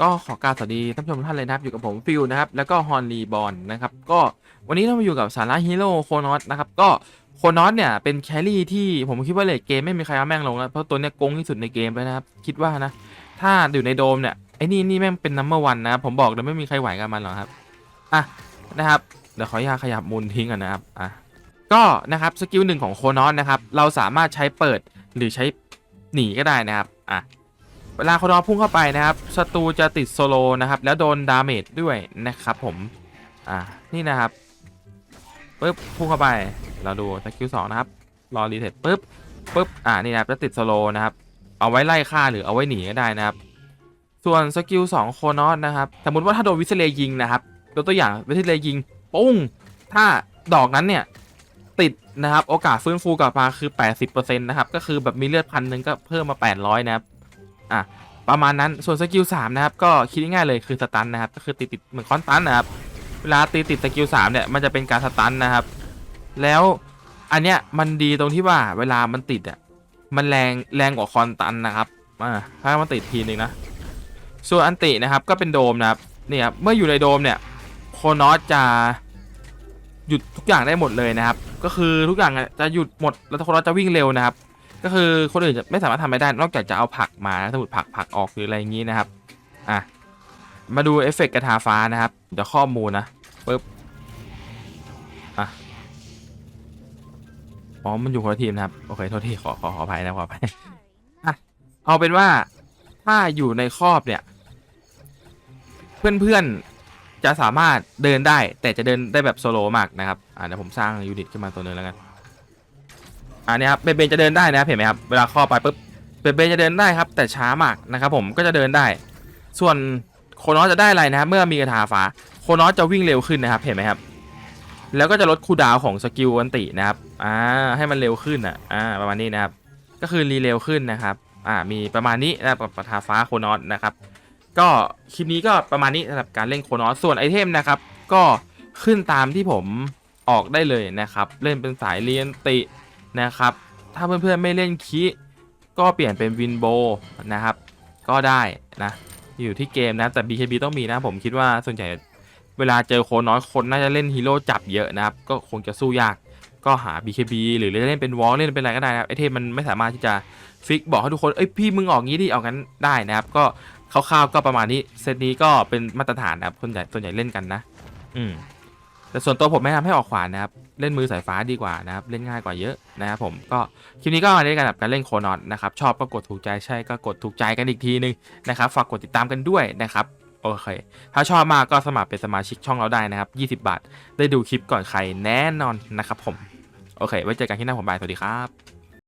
ก็ขอกรารสวัสดีท่านผู้ชมทุกท่านเลยนะครับอยู่กับผมฟิลนะครับแล้วก็ฮอนรีบอลนะครับก็วันนี้เรามาอยู่กับสาระฮีโร่โคนอสนะครับก็โคนอสเนี่ยเป็นแครี่ที่ผมคิดว่าเลดเกมไม่มีใครเอาแม่งลงแล้วเพราะตัวเนี้ยโกงที่สุดในเกมเลยนะครับคิดว่านะ ถ้าอยู่ในโดมเนี่ยไอ้นี่นี่แม่งเป็นนัมเบอร์วันนะครับผมบอกเลยไม่มีใครไหวกับมันหรอกครับอะนะครับเดี๋ยวขออนุญาตขยับมูลทิ้งก่อนนะครับอะก็นะครับสกิลหนึ่งของโคนอสนะครับเราสามารถใช้เปิดหรือใช้หนีก็ได้นะครับอะ เวลาโคนอพุ่งเข้าไปนะครับศัตรูจะติดโซโลนะครับ แล้วโดนดาเมจด้วยนะครับผม อ่า นี่นะครับปึ๊บพุ่งเข้าไป เราดูสกิลสองนะครับ รอรีเซ็ตปึ๊บปึ๊บ อ่า นี่นะครับ จะติดโซโลนะครับ เอาไว้ไล่ฆ่าหรือเอาไว้หนีก็ได้นะครับ ส่วนสกิลสองโคนอสนะครับ สมมติว่าถ้าโดนวิสเลย์ยิงนะครับยกตัวอย่างวิสเลย์ยิง ปุ้ง ถ้าดอกนั้นเนี่ยติดนะครับ โอกาสฟื้นฟูกลับมาคือ 80%นะครับ ก็คือแบบมีเลือดพันหนึ่งก็เพิ่มมา 800 นะครับ อะประมาณนั้นส่วนสกิลสามนะครับก็คิดง่ายๆเลยคือสตันนะครับก็คือติดติดเหมือนคอนตันนะครับเวลาตีติดสกิลสามเนี่ยมันจะเป็นการสตันนะครับแล้วอันเนี้ยมันดีตรงที่ว่าเวลามันติดอะมันแรงแรงกว่าคอนตันนะครับอ่าถ้ามันติดทีนึงนะส่วนอันตินะครับก็เป็นโดมนะครับเนี่ยครับเมื่ออยู่ในโดมเนี่ยโคนอสจะหยุดทุกอย่างได้หมดเลยนะครับ ก็คือทุกอย่างอะจะหยุดหมดแล้วโคนอสจะวิ่งเร็วนะครับ ก็คือคนอื่นจะไม่สามารถทำไม่ได้ นอกจากจะเอาผักมาสมมติผักผักออกหรืออะไรอย่างนี้นะครับ อะ มาดูเอฟเฟกต์กระทาฟ้านะครับ เดี๋ยวข้อมูลนะปึ๊บ อะ อ๋อ มันอยู่คนละทีมนะครับ โอเค โทษทีขอขอขออภัยนะขออภัยอะ เอาเป็นว่าถ้าอยู่ในครอบเนี่ย เพื่อนๆ จะสามารถเดินได้ แต่จะเดินได้แบบโซโลมากนะครับ อะเดี๋ยวผมสร้างยูนิตขึ้นมาตัวหนึงแล้วกัน อันนี้ครับเบเบนจะเดินได้นะครับเห็นไหมครับเวลาข้าไปปุ๊บเบเบนจะเดินได้ครับ แต่ช้ามากนะครับผมก็จะเดินได้ ส่วนโคโนอสจะได้อะไรนะครับเมื่อมีกระทาฟ้าโคโนอสจะวิ่งเร็วขึ้นนะครับเห็นไหมครับแล้วก็จะลดคูดาวของสกิลอันตินะครับอ่าให้มันเร็วขึ้นอะอ่าประมาณนี้นะครับ ก็คือรีเร็วขึ้นนะครับอ่ามีประมาณนี้นะครับกับกระทาฟ้าโคโนอสนะครับก็คลิปนี้ก็ประมาณนี้สำหรับการเล่นโคโนอสส่วนไอเทมนะครับก็ขึ้นตามที่ผมออกได้เลยนะครับ เล่นเป็นสายเรียนติ นะครับ ถ้าเพื่อนๆไม่เล่นคีก็เปลี่ยนเป็นวินโบนะครับ ก็ได้นะ อยู่ที่เกมนะแต่ BKB ต้องมีนะผมคิดว่าส่วนใหญ่เวลาเจอโคนน้อยคนน่าจะเล่นฮีโร่จับเยอะนะครับ ก็คงจะสู้ยากก็หา BKB หรือเล่นเป็นวอลเล่นเป็นอะไรก็ได้นะครับไอเทมมันไม่สามารถที่จะฟิกบอกให้ทุกคน เอ้ยพี่มึงออกงี้ดิออกงั้นได้นะครับ ก็คร่าวๆก็ประมาณนี้ เซตนี้ก็เป็นมาตรฐานนะครับส่วนใหญ่ส่วนใหญ่เล่นกันนะ อืม แต่ส่วนตัวผมไม่ทำให้ออกขวานนะครับ เล่นมือสายฟ้าดีกว่านะครับ เล่นง่ายกว่าเยอะนะครับผมก็คลิปนี้ก็มาเล่นกันกับการเล่นโคนอนนะครับ ชอบก็กดถูกใจใช่ก็กดถูกใจกันอีกทีนึงนะครับฝากกดติดตามกันด้วยนะครับโอเค ถ้าชอบมากก็สมัครเป็นสมาชิกช่องเราได้นะครับ 20 บาท ได้ดูคลิปก่อนใครแน่นอนนะครับผม โอเค ไว้เจอกันที่หน้าผมบาย สวัสดีครับ